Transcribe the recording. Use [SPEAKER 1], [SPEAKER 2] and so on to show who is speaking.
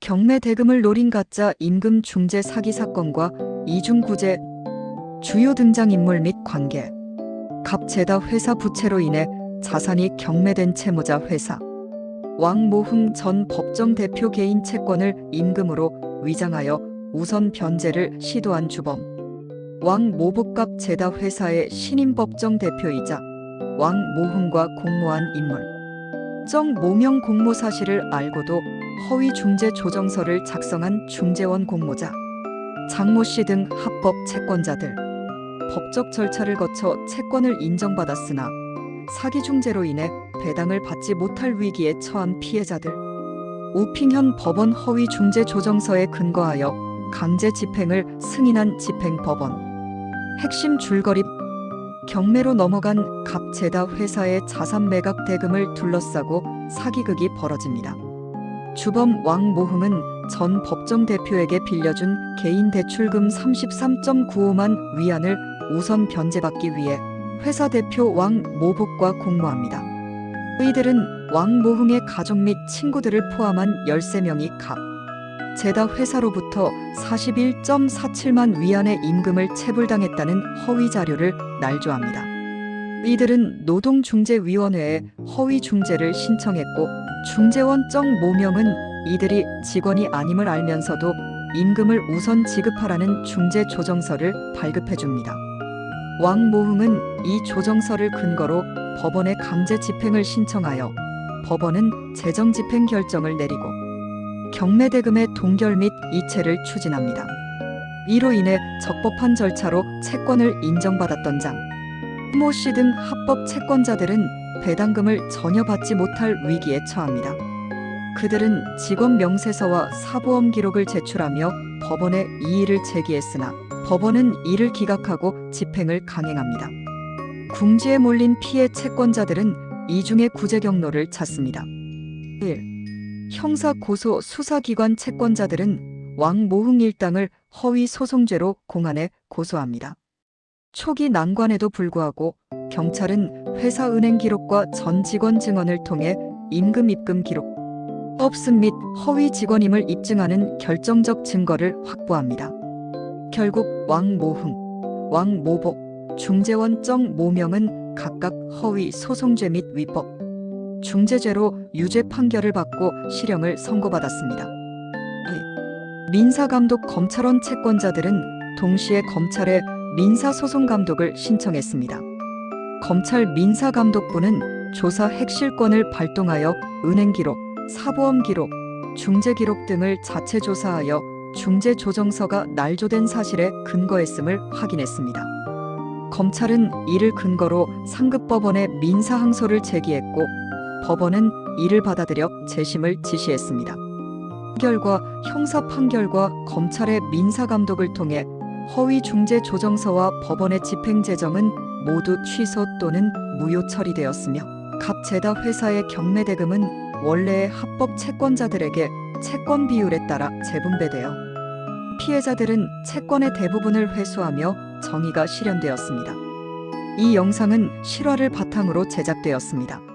[SPEAKER 1] 경매 대금을 노린 가짜 임금 중재 사기 사건과 이중구제 주요 등장인물 및 관계 갑재다 회사 부채로 인해 자산이 경매된 채무자 회사 왕모흥 전 법정 대표 개인 채권을 임금으로 위장하여 우선 변제를 시도한 주범 왕모복갑 재다 회사의 신임 법정 대표이자 왕모흥과 공모한 인물. 정 모명 공모 사실을 알고도 허위 중재 조정서를 작성한 중재원 공모자 장모 씨 등 합법 채권자들. 법적 절차를 거쳐 채권을 인정받았으나 사기 중재로 인해 배당을 받지 못할 위기에 처한 피해자들. 우핑현 법원 허위 중재 조정서에 근거하여 강제 집행을 승인한 집행법원. 핵심 줄거리. 경매로 넘어간 갑재다 회사의 자산 매각 대금을 둘러싸고 사기극이 벌어집니다. 주범 왕 모흥은 전 법정 대표에게 빌려준 개인 대출금 33.95만 위안을 우선 변제받기 위해 회사 대표 왕 모복과 공모합니다. 이들은 왕 모흥의 가족 및 친구들을 포함한 13명이 각 제다 회사로부터 41.47만 위안의 임금을 체불당했다는 허위 자료를 날조합니다. 이들은 노동중재위원회에 허위 중재를 신청했고 중재원 정 모명은 이들이 직원이 아님을 알면서도 임금을 우선 지급하라는 중재 조정서를 발급해 줍니다. 왕모흥은 이 조정서를 근거로 법원에 강제 집행을 신청하여 법원은 재정 집행 결정을 내리고 경매대금의 동결 및 이체를 추진합니다. 이로 인해 적법한 절차로 채권을 인정받았던 장, 모 씨 등 합법 채권자들은 배당금을 전혀 받지 못할 위기에 처합니다. 그들은 직원 명세서와 사보험 기록을 제출하며 법원에 이의를 제기했으나 법원은 이를 기각하고 집행을 강행합니다. 궁지에 몰린 피해 채권자들은 이중의 구제 경로를 찾습니다. 1. 형사 고소 수사기관 채권자들은 왕 모흥 일당을 허위 소송죄로 공안에 고소합니다. 초기 난관에도 불구하고 경찰은 회사 은행 기록과 전 직원 증언을 통해 임금 입금 기록, 없음 및 허위 직원임을 입증하는 결정적 증거를 확보합니다. 결국 왕모흥, 왕모복, 중재원 정 모명은 각각 허위 소송죄 및 위법, 중재죄로 유죄 판결을 받고 실형을 선고받았습니다. 민사감독 검찰원 채권자들은 동시에 검찰에 민사소송 감독을 신청했습니다. 검찰 민사감독부는 조사 핵실권을 발동하여 은행 기록, 사보험 기록, 중재 기록 등을 자체 조사하여 중재 조정서가 날조된 사실에 근거했음을 확인했습니다. 검찰은 이를 근거로 상급법원에 민사 항소를 제기했고 법원은 이를 받아들여 재심을 지시했습니다. 결과 형사 판결과 검찰의 민사 감독을 통해 허위 중재 조정서와 법원의 집행 제정은 모두 취소 또는 무효 처리되었으며 갑재다 회사의 경매 대금은 원래의 합법 채권자들에게 채권 비율에 따라 재분배되어 피해자들은 채권의 대부분을 회수하며 정의가 실현되었습니다. 이 영상은 실화를 바탕으로 제작되었습니다.